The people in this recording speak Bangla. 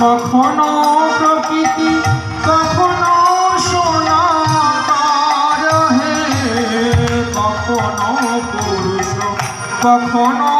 কখনো প্রকৃতি কখনো সোনা কখনো পুরুষ কখনো